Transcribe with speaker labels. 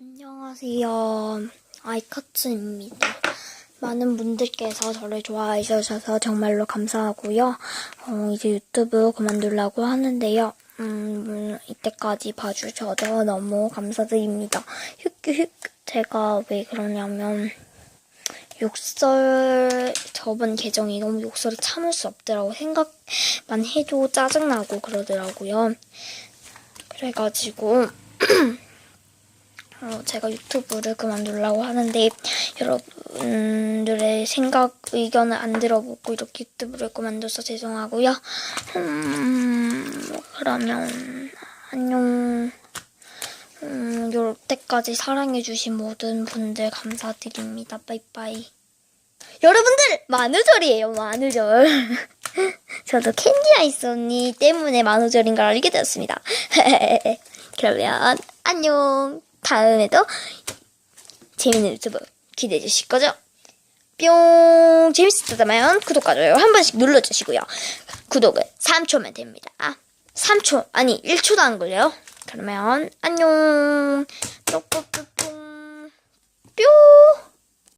Speaker 1: 안녕하세요. 아이카츠입니다. 많은 분들께서 저를 좋아해 주셔서 정말로 감사하고요. 어, 이제 유튜브 그만두려고 하는데요. 음, 이때까지 봐주셔서 너무 감사드립니다. 휙휙 제가 왜 그러냐면 욕설 저번 계정이 너무 욕설을 참을 수 없더라고 생각만 해도 짜증나고 그러더라고요. 그래가지고 어, 제가 유튜브를 그만두려고 하는데 여러분들의 생각 의견을 안 들어보고 이렇게 유튜브를 그만둬서 죄송하고요. 음, 그러면 안녕. 음, 요때까지 사랑해주신 모든 분들 감사드립니다. 빠이빠이. 여러분들 만우절이에요 만우절. 저도 캔디 아이스 언니 때문에 만우절인 걸 알게 되었습니다. 그러면 안녕. 다음에도 재밌는 유튜브 기대해 주실 거죠? 뿅! 재밌었다면 구독과 좋아요 한 번씩 눌러주시고요. 구독은 3초면 됩니다. 3초, 아니 1초도 안 걸려요. 그러면 안녕. 뿅!